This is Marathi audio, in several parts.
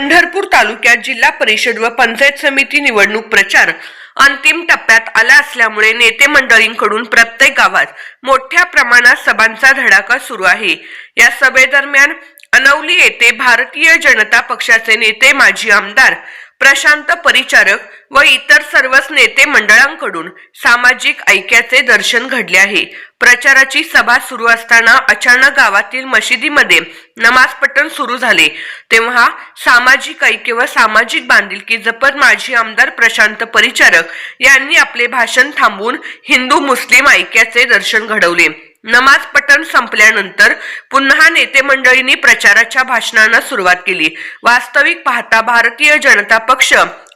पंढरपूर तालुक्यात जिल्हा परिषद व पंचायत समिती निवडणूक प्रचार अंतिम टप्प्यात आला असल्यामुळे नेते मंडळींकडून प्रत्येक गावात मोठ्या प्रमाणात सभांचा धडाका सुरू आहे. या सभेदरम्यान अनवली येथे भारतीय जनता पक्षाचे नेते माजी आमदार प्रशांत परिचारक व इतर सर्वच नेते मंडळांकडून सामाजिक ऐक्याचे दर्शन घडले आहे. प्रचाराची सभा सुरू असताना अचानक गावातील मशिदीमध्ये नमाज पठण सुरू झाले. तेव्हा सामाजिक ऐक्य व सामाजिक बांधिलकी जपत माजी आमदार प्रशांत परिचारक यांनी आपले भाषण थांबवून हिंदू मुस्लिम ऐक्याचे दर्शन घडवले. नमाज पठण संपल्यानंतर पुन्हा नेते मंडळींनी प्रचाराच्या भाषणांना सुरुवात केली. वास्तविक पाहता भारतीय जनता पक्ष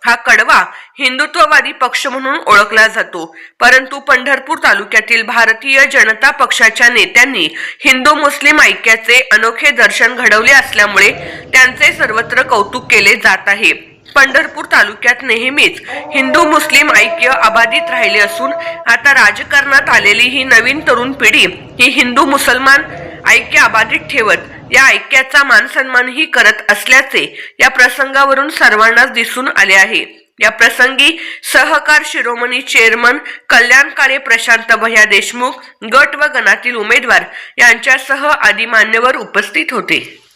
हा कडवा हिंदुत्ववादी पक्ष म्हणून ओळखला जातो. परंतु पंढरपूर तालुक्यातील भारतीय जनता पक्षाच्या नेत्यांनी हिंदू मुस्लिम ऐक्याचे अनोखे दर्शन घडवले असल्यामुळे त्यांचे सर्वत्र कौतुक केले जात आहे. पंढरपूर तालुक्यात नेहमीच हिंदू मुस्लिम ऐक्य अबाधित राहिले असून आता राजकारणात आलेली ही नवीन तरुण पिढी ही हिंदू मुसलमान ऐक्य अबाधित ठेवत या ऐक्याचा मानसन्मानही करत असल्याचे या प्रसंगावरून सर्वांनाच दिसून आले आहे. या प्रसंगी सहकार शिरोमणी चेअरमन कल्याणकारे प्रशांत भैया देशमुख गट व गणातील उमेदवार यांच्यासह आदी मान्यवर उपस्थित होते.